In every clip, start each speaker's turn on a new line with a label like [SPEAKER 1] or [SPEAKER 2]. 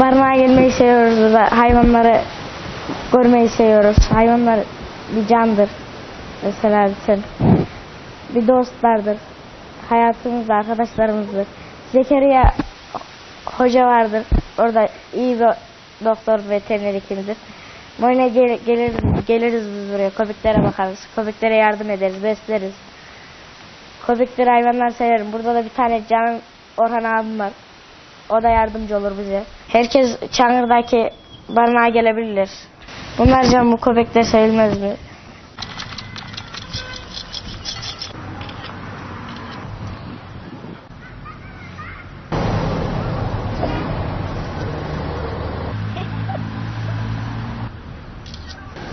[SPEAKER 1] Barınağa gelmeyi seviyoruz burada. Hayvanları görmeyi seviyoruz. Hayvanlar bir candır. Mesela sen bir dostlardır. Hayatımızda arkadaşlarımızdır. Zekeriya hoca vardır. Orada iyi bir doktor veteriner hekimidir. Muayene gel- gelir, geliriz biz buraya. Köpeklere bakarız. Köpeklere yardım ederiz, besleriz. Köpekleri hayvanlar severim. Burada da bir tane canım Orhan abim var. O da yardımcı olur bize. Herkes Çangır'daki barınağa gelebilirler. Bunlar can bu köpekler sevilmez mi?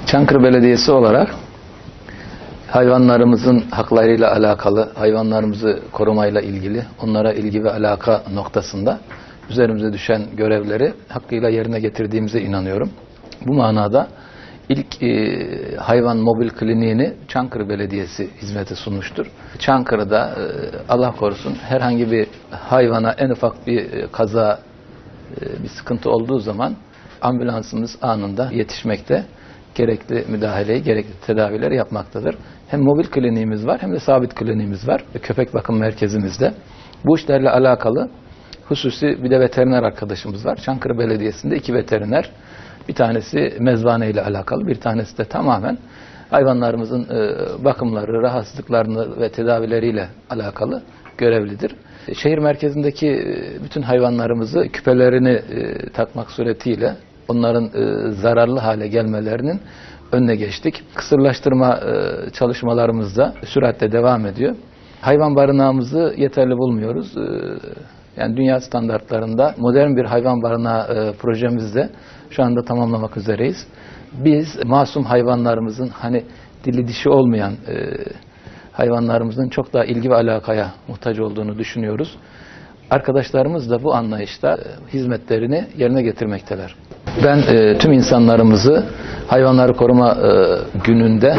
[SPEAKER 2] Çankırı Belediyesi olarak hayvanlarımızın haklarıyla alakalı, hayvanlarımızı korumayla ilgili, onlara ilgi ve alaka noktasında üzerimize düşen görevleri hakkıyla yerine getirdiğimize inanıyorum. Bu manada ilk e, hayvan mobil kliniğini Çankırı Belediyesi hizmete sunmuştur. Çankırı'da e, Allah korusun herhangi bir hayvana en ufak bir e, kaza, e, bir sıkıntı olduğu zaman ambulansımız anında yetişmekte gerekli müdahaleyi, gerekli tedavileri yapmaktadır. Hem mobil kliniğimiz var hem de sabit kliniğimiz var. Köpek bakım merkezimizde. Bu işlerle alakalı hususi bir de veteriner arkadaşımız var. Çankırı Belediyesi'nde iki veteriner. Bir tanesi mezbane ile alakalı, bir tanesi de tamamen hayvanlarımızın e, bakımları, rahatsızlıklarını ve tedavileriyle alakalı görevlidir. Şehir merkezindeki e, bütün hayvanlarımızı küpelerini e, takmak suretiyle onların zararlı hale gelmelerinin önüne geçtik. Kısırlaştırma e, çalışmalarımız da süratle devam ediyor. Hayvan barınağımızı yeterli bulmuyoruz. E, yani dünya standartlarında modern bir hayvan barınağı e, projemizde şu anda tamamlamak üzereyiz. Biz masum hayvanlarımızın hani dili dişi olmayan e, hayvanlarımızın çok daha ilgi ve alakaya muhtaç olduğunu düşünüyoruz. Arkadaşlarımız da bu anlayışta e, hizmetlerini yerine getirmekteler. Ben e, tüm insanlarımızı hayvanları koruma e, gününde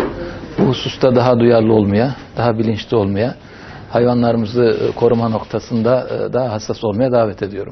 [SPEAKER 2] bu hususta daha duyarlı olmaya, daha bilinçli olmaya, hayvanlarımızı e, koruma noktasında e, daha hassas olmaya davet ediyorum.